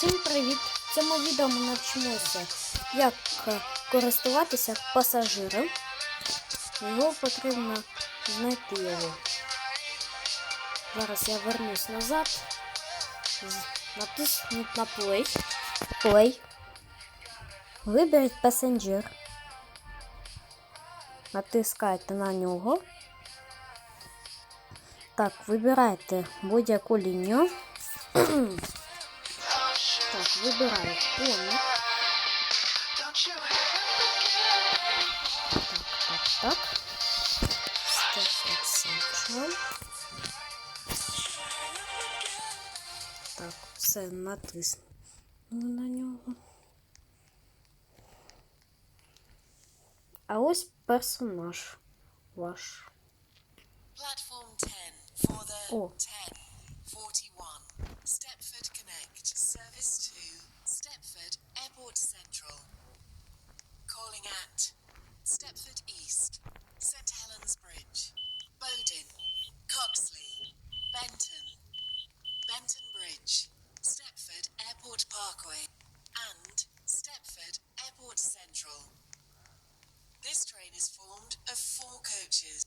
Всім привіт! В цьому відео ми навчимося, як користуватися пасажиром. Його потрібно знайти його. Зараз я вернусь назад. Натисніть на play. Play. Виберіть пасенджер. Натискайте на нього. Так, вибирайте будь-яку лінію. выбираю пони. Так, так, так. Стефан Так, все натиснули на него. А вот персонаж ваш. О. 10, 41. Stepford Connect. Service to Stepford Airport Central. Calling at Stepford East, St Helens Bridge, Bowden, Coxley, Benton, Benton Bridge, Stepford Airport Parkway, and Stepford Airport Central. This train is formed of four coaches.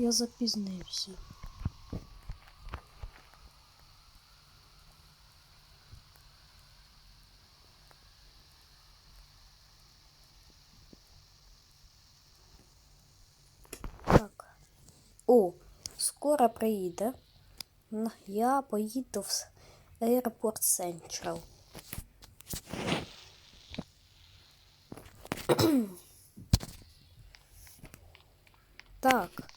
Я запізнився. Так. О, скоро приїде. Я поїду в Airport Central. Так.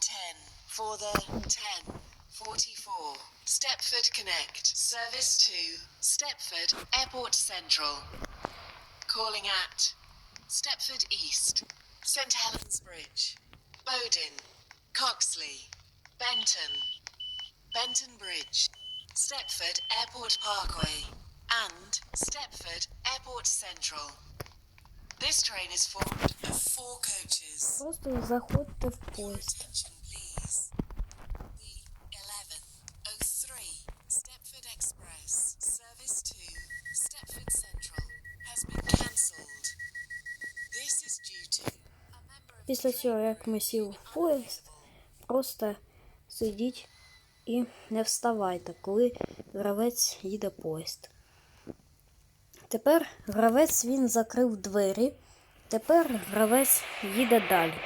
10 for the 1044. Stepford Connect. Service to Stepford Airport Central. Calling at Stepford East, St Helens Bridge, Bowden, Coxley, Benton, Benton Bridge, Stepford Airport Parkway, and Stepford Airport Central. This train is formed of four coaches. Просто заходьте в поїзд. The 1103 Stepford Express service to Stepford Central has been cancelled. This is due to a member of Після цього, як ми сіли в поїзд, просто сидіть і не вставайте, коли гравець їде поїзд. Тепер гравець він закрив двері. Тепер гравець їде далі.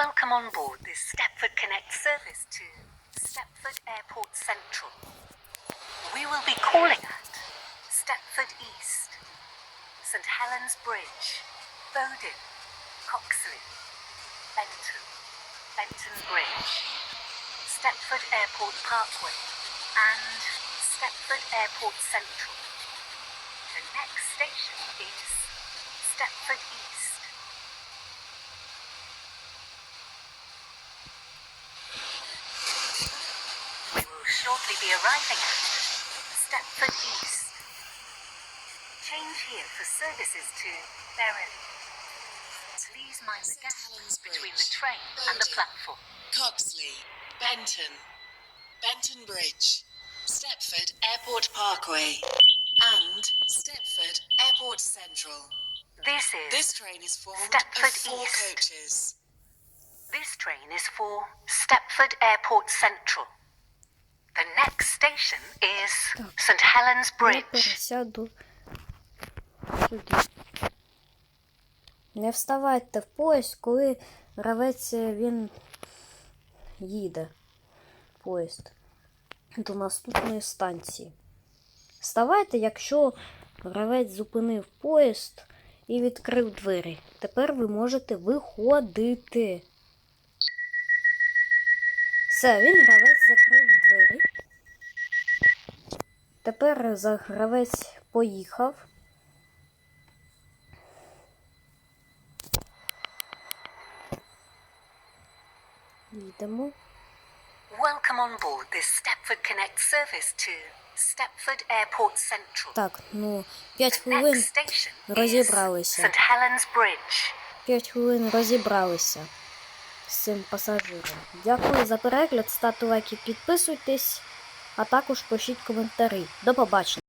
Welcome on board this Stepford Connect service to Stepford Airport Central. We will be calling at Stepford East, St Helens Bridge, Bowden, Coxley, Benton, Benton Bridge, Stepford Airport Parkway, and Stepford Airport Central. The next station is Stepford East. We will shortly be arriving at Stepford East. Change here for services to Berry. Please mind the gap between the train and the platform. Coxley, Benton, Benton Bridge, Stepford Airport Parkway, and Stepford Airport Central. This is This train is formed Stepford of four East. coaches. this train is for Stepford Airport Central. The next station is St Helens Я Bridge. пересяду сюди. Не вставайте в поїзд, коли гравець е, він їде. Поїзд До наступної станції. Вставайте, якщо гравець зупинив поїзд і відкрив двері. Тепер ви можете виходити. Все, він гравець закрив двері. Тепер гравець поїхав. Їдемо. Welcome on board this Stepford Connect service to Stepford Airport Central. Так, ну, 5 хвилин розібралися. St. Helens Bridge. 5 хвилин розібралися з цим пасажиром. Дякую за перегляд, ставте лайки, підписуйтесь, а також пишіть коментарі. До побачення.